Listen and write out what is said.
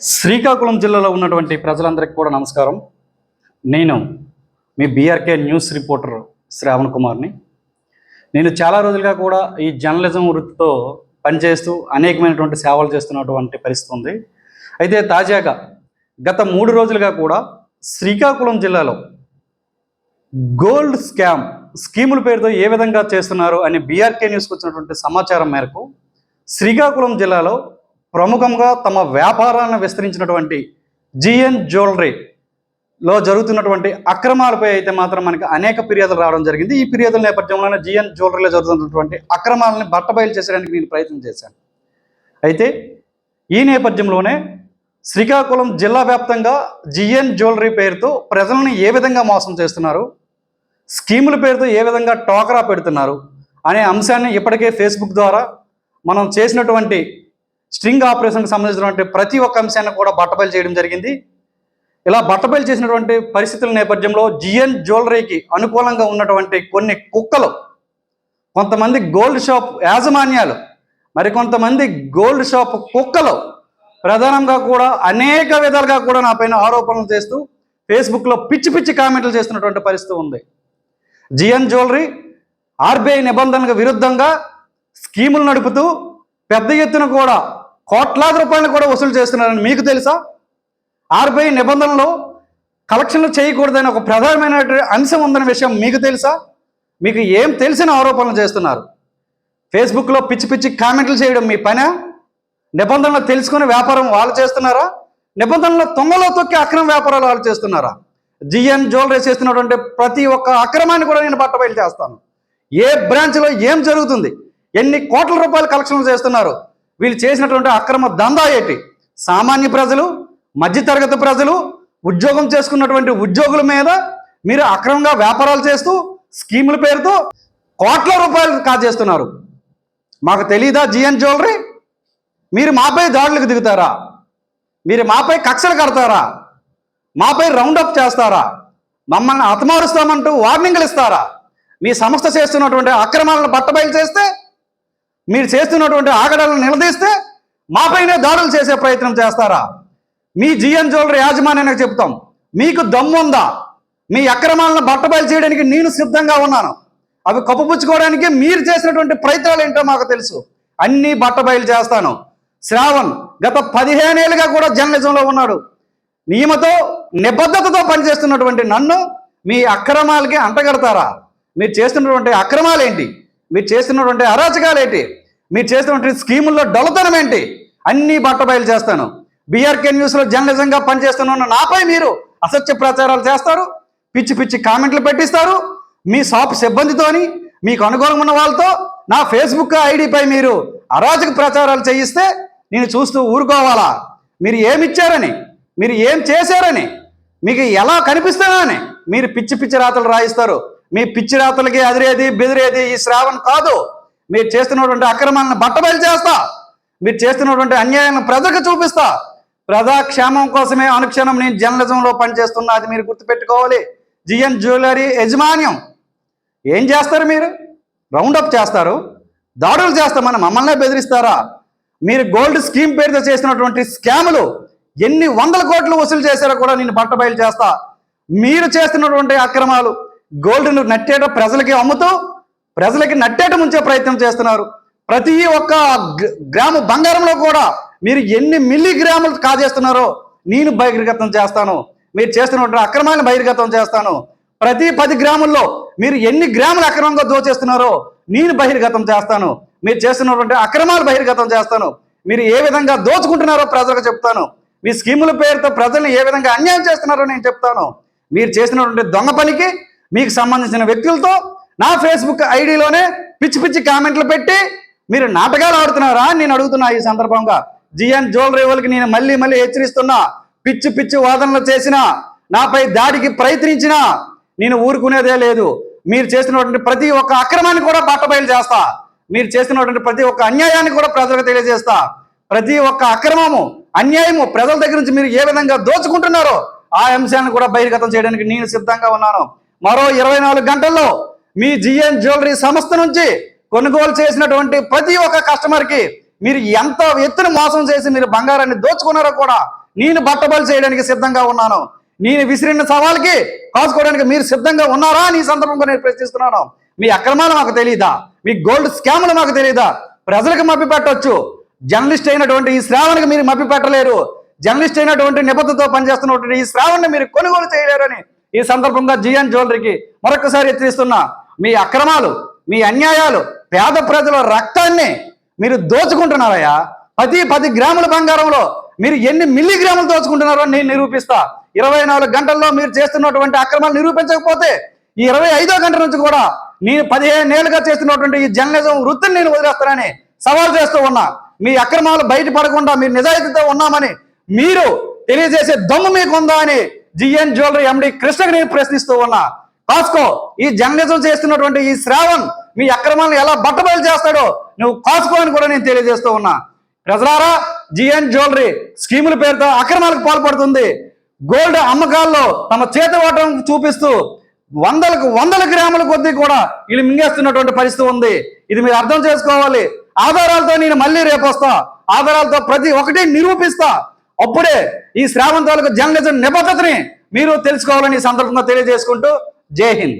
శ్రీకాకుళం జిల్లాలో ఉన్నటువంటి ప్రజలందరికీ కూడా నమస్కారం. నేను మీ బీఆర్కే న్యూస్ రిపోర్టర్ శ్రావణ్ కుమార్ని. నేను చాలా రోజులుగా కూడా ఈ జర్నలిజం వృత్తితో పనిచేస్తూ అనేకమైనటువంటి సేవలు చేస్తున్నటువంటి పరిస్థితి ఉంది. అయితే తాజాగా గత మూడు రోజులుగా కూడా శ్రీకాకుళం జిల్లాలో గోల్డ్ స్కామ్ స్కీముల పేరుతో ఏ విధంగా చేస్తున్నారు అని బీఆర్కే న్యూస్కి వచ్చినటువంటి సమాచారం మేరకు శ్రీకాకుళం జిల్లాలో ప్రముఖంగా తమ వ్యాపారాలను విస్తరించినటువంటి జిఎన్ జ్యువెలరీలో జరుగుతున్నటువంటి అక్రమాలపై అయితే మాత్రం మనకి అనేక ఫిర్యాదులు రావడం జరిగింది. ఈ ఫిర్యాదుల నేపథ్యంలోనే జిఎన్ జ్యువెలరీలో జరుగుతున్నటువంటి అక్రమాలని బట్టబయలు చేసేయడానికి నేను ప్రయత్నం చేశాను. అయితే ఈ నేపథ్యంలోనే శ్రీకాకుళం జిల్లా వ్యాప్తంగా జిఎన్ జ్యువెలరీ పేరుతో ప్రజలను ఏ విధంగా మోసం చేస్తున్నారు? స్కీముల పేరుతో ఏ విధంగా టోకరా పెడుతున్నారు? అనే అంశాన్ని ఇప్పటికే ఫేస్బుక్ ద్వారా మనం చేసినటువంటి స్ట్రింగ్ ఆపరేషన్కి సంబంధించినటువంటి ప్రతి ఒక్క అంశాన్ని కూడా బట్టబయలు చేయడం జరిగింది. ఇలా బట్టబయలు చేసినటువంటి పరిస్థితుల నేపథ్యంలో జిఎన్ జ్యువెలరీకి అనుకూలంగా ఉన్నటువంటి కొన్ని కుక్కలు కొంతమంది గోల్డ్ షాప్ యాజమాన్యాలు మరికొంతమంది గోల్డ్ షాప్ కుక్కలు ప్రధానంగా కూడా అనేక విధాలుగా కూడా నా పైన ఆరోపణలు చేస్తూ ఫేస్బుక్లో పిచ్చి పిచ్చి కామెంట్లు చేస్తున్నటువంటి పరిస్థితి ఉంది. జిఎన్ జ్యువెలరీ ఆర్బీఐ నిబంధనలకు విరుద్ధంగా స్కీములు నడుపుతూ పెద్ద ఎత్తున కూడా కోట్లాది రూపాయలు కూడా వసూలు చేస్తున్నారని మీకు తెలుసా? ఆర్బీఐ నిబంధనలో కలెక్షన్లు చేయకూడదని ఒక ప్రధానమైన అంశం ఉందనే విషయం మీకు తెలుసా? మీకు ఏం తెలిసిన ఆరోపణలు చేస్తున్నారు? ఫేస్బుక్లో పిచ్చి పిచ్చి కామెంట్లు చేయడం మీ పనే? నిబంధనలు తెలుసుకుని వ్యాపారం వాళ్ళు చేస్తున్నారా? నిబంధనలు తొంగలో తొక్కి అక్రమ వ్యాపారాలు వాళ్ళు చేస్తున్నారా? జిఎన్ జ్యువెలరీ చేస్తున్నటువంటి ప్రతి ఒక్క అక్రమాన్ని కూడా నేను బట్టబయలు చేస్తాను. ఏ బ్రాంచ్లో ఏం జరుగుతుంది? ఎన్ని కోట్ల రూపాయలు కలెక్షన్లు చేస్తున్నారు? వీళ్ళు చేసినటువంటి అక్రమ దందా ఏంటి? సామాన్య ప్రజలు మధ్యతరగతి ప్రజలు ఉద్యోగం చేసుకున్నటువంటి ఉద్యోగుల మీద మీరు అక్రమంగా వ్యాపారాలు చేస్తూ స్కీముల పేరుతో కోట్ల రూపాయలు కాజేస్తున్నారు మాకు తెలీదా జిఎన్ జ్యువెలరీ? మీరు మాపై దాడులకు దిగుతారా? మీరు మాపై కక్షలు కడతారా? మాపై రౌండప్ చేస్తారా? మమ్మల్ని అతమారుస్తామంటూ వార్నింగ్లు ఇస్తారా? మీ సంస్థ చేస్తున్నటువంటి అక్రమాలను బట్టబయలు చేస్తే మీరు చేస్తున్నటువంటి ఆగడాలను నిలదీస్తే మాపైనే దాడులు చేసే ప్రయత్నం చేస్తారా? మీ జిఎన్ జ్యువెలరీ యాజమాన్యానికి చెప్తాం. మీకు దమ్ముందా మీ అక్రమాలను బట్టబయలు చేయడానికి నేను సిద్ధంగా ఉన్నాను. అవి కప్పుపుచ్చుకోవడానికి మీరు చేసినటువంటి ప్రయత్నాలు ఏంటో మాకు తెలుసు. అన్నీ బట్టబయలు చేస్తాను. శ్రావణ్ గత పదిహేనేళ్ళుగా కూడా జర్నలిజంలో ఉన్నాడు. నియమతో నిబద్ధతతో పనిచేస్తున్నటువంటి నన్ను మీ అక్రమాలకి అంటగడతారా? మీరు చేస్తున్నటువంటి అక్రమాలు ఏంటి? మీరు చేస్తున్నటువంటి అరాచకాలు ఏంటి మీరు చేస్తున్నటువంటి స్కీముల్లో డొలతనం ఏంటి? అన్నీ బట్టబయలు చేస్తాను. బీఆర్కే న్యూస్లో జర్నలిజంగా పనిచేస్తున్న నాపై మీరు అసత్య ప్రచారాలు చేస్తారు. పిచ్చి పిచ్చి కామెంట్లు పెట్టిస్తారు. మీ షాప్ సిబ్బందితోని మీకు అనుకూలంగా ఉన్న వాళ్ళతో నా ఫేస్బుక్ ఐడిపై మీరు అరాచక ప్రచారాలు చేయిస్తే నేను చూస్తూ ఊరుకోవాలా? మీరు ఏమిచ్చారని మీరు ఏం చేశారని మీకు ఎలా కనిపిస్తానని మీరు పిచ్చి పిచ్చి రాతలు రాయిస్తారు. మీ పిచ్చి రాతలకి అదిరేది బెదిరేది ఈ శ్రావణ్ కాదు. మీరు చేస్తున్నటువంటి అక్రమాలను బట్టబయలు చేస్తా. మీరు చేస్తున్నటువంటి అన్యాయాలను ప్రజలకు చూపిస్తా. ప్రజాక్షేమం కోసమే అనుక్షణం నేను జర్నలిజంలో పనిచేస్తున్నా అది మీరు గుర్తుపెట్టుకోవాలి. జిఎన్ జ్యువెలరీ యజమాన్యం. ఏం చేస్తారు మీరు? రౌండప్ చేస్తారు. దాడులు చేస్తామని మమ్మల్నే బెదిరిస్తారా? మీరు గోల్డ్ స్కీమ్ పేరుతో చేసినటువంటి స్కాములు ఎన్ని వందల కోట్లు వసూలు చేశారో కూడా నేను బట్టబయలు చేస్తా. మీరు చేస్తున్నటువంటి అక్రమాలు గోల్డ్ను నట్టేట ప్రజలకి అమ్ముతూ ప్రజలకి నట్టేట ముంచే ప్రయత్నం చేస్తున్నారు. ప్రతి ఒక్క గ- గ్రాము బంగారంలో కూడా మీరు ఎన్ని మిల్లీగ్రాములు కాజేస్తున్నారో నేను బహిర్గతం చేస్తాను. మీరు చేస్తున్నటువంటి అక్రమాన్ని బహిర్గతం చేస్తాను. ప్రతి పది గ్రాముల్లో మీరు ఎన్ని గ్రాములు అక్రమంగా దోచేస్తున్నారో నేను బహిర్గతం చేస్తాను. మీరు చేస్తున్నటువంటి అక్రమాలు బహిర్గతం చేస్తాను. మీరు ఏ విధంగా దోచుకుంటున్నారో ప్రజలకు చెప్తాను. మీ స్కీముల పేరుతో ప్రజల్ని ఏ విధంగా అన్యాయం చేస్తున్నారో నేను చెప్తాను. మీరు చేసినటువంటి దొంగ పనికి మీకు సంబంధించిన వ్యక్తులతో నా ఫేస్బుక్ ఐడిలోనే పిచ్చి పిచ్చి కామెంట్లు పెట్టి మీరు నాటకాలు ఆడుతున్నారా అని నేను అడుగుతున్నా ఈ సందర్భంగా. జిఎన్ జ్యువెలరీ వాళ్ళకి నేను మళ్ళీ మళ్ళీ హెచ్చరిస్తున్నా. పిచ్చి పిచ్చి వాదనలు చేసిన నాపై దాడికి ప్రయత్నించినా నేను ఊరుకునేదే లేదు. మీరు చేసినటువంటి ప్రతి ఒక్క అక్రమాన్ని కూడా బట్టబయలు చేస్తా. మీరు చేసినటువంటి ప్రతి ఒక్క అన్యాయాన్ని కూడా ప్రజలకు తెలియజేస్తా. ప్రతి ఒక్క అక్రమము అన్యాయము ప్రజల దగ్గర నుంచి మీరు ఏ విధంగా దోచుకుంటున్నారో ఆ అంశాన్ని కూడా బహిర్గతం చేయడానికి నేను సిద్ధంగా ఉన్నాను. మరో ఇరవై నాలుగు గంటల్లో మీ జిఎన్ జ్యువెలరీ సంస్థ నుంచి కొనుగోలు చేసినటువంటి ప్రతి ఒక్క కస్టమర్కి మీరు ఎంత ఎత్తున మోసం చేసి మీరు బంగారాన్ని దోచుకున్నారో కూడా నేను బట్టబలు చేయడానికి సిద్ధంగా ఉన్నాను. నేను విసిరిన సవాల్కి కాసుకోవడానికి మీరు సిద్ధంగా ఉన్నారా అని ఈ సందర్భంగా నేను ప్రశ్నిస్తున్నాను. మీ అక్రమాలు మాకు తెలియదా మీ గోల్డ్ స్కామ్లు మాకు తెలియదా ప్రజలకు మభ్య పెట్టవచ్చు జర్నలిస్ట్ అయినటువంటి ఈ శ్రావణికి మీరు మభ్య పెట్టలేరు. జర్నలిస్ట్ అయినటువంటి నిబద్ధతతో పనిచేస్తున్నటువంటి ఈ శ్రావణ్ని మీరు కొనుగోలు చేయలేరు అని ఈ సందర్భంగా జిఎన్ జ్యువెలరీకి మరొకసారి హెచ్చరిస్తున్నా మీ అక్రమాలు మీ అన్యాయాలు పేద ప్రజల రక్తాన్ని మీరు దోచుకుంటున్నారయ్యా. పది పది గ్రాముల బంగారంలో మీరు ఎన్ని మిల్లీగ్రాములు దోచుకుంటున్నారో నేను నిరూపిస్తా. ఇరవై నాలుగు గంటల్లో మీరు చేస్తున్నటువంటి అక్రమాలు నిరూపించకపోతే ఈ ఇరవై ఐదో గంటల నుంచి కూడా నేను పదిహేను ఏళ్ళుగా చేస్తున్నటువంటి ఈ జర్నలిజం వృత్తిని నేను వదిలేస్తానని సవాల్ చేస్తూ ఉన్నా. మీ అక్రమాలు బయటపడకుండా మీరు నిజాయితీతో ఉన్నామని మీరు తెలియజేసే దమ్ము మీకు ఉందా అని జిఎన్ జ్యువెలరీ ఎండి కృష్ణకి నేను ప్రశ్నిస్తూ ఉన్నా. కాస్కో ఈ జర్నలిజం చేస్తున్నటువంటి ఈ శ్రావణ్ మీ అక్రమాలను ఎలా బట్టబయలు చేస్తాడో నువ్వు కాస్కో అని కూడా నేను తెలియజేస్తూ ఉన్నా. ప్రజలారా జిఎన్ జ్యువెలరీ స్కీముల పేరుతో అక్రమాలకు పాల్పడుతుంది. గోల్డ్ అమ్మకాల్లో తమ చేతి ఓటం చూపిస్తూ వందలకు వందల గ్రాముల కొద్దీ కూడా వీళ్ళు మింగేస్తున్నటువంటి పరిస్థితి ఉంది. ఇది మీరు అర్థం చేసుకోవాలి. ఆధారాలతో నేను మళ్ళీ రేపు వస్తా ఆధారాలతో ప్రతి ఒక్కటి నిరూపిస్తా. అప్పుడే ఈ శ్రావంతాలకు జర్నలిజం నిబద్ధతని మీరు తెలుసుకోవాలని సందర్భంగా తెలియజేసుకుంటూ జై హింద్.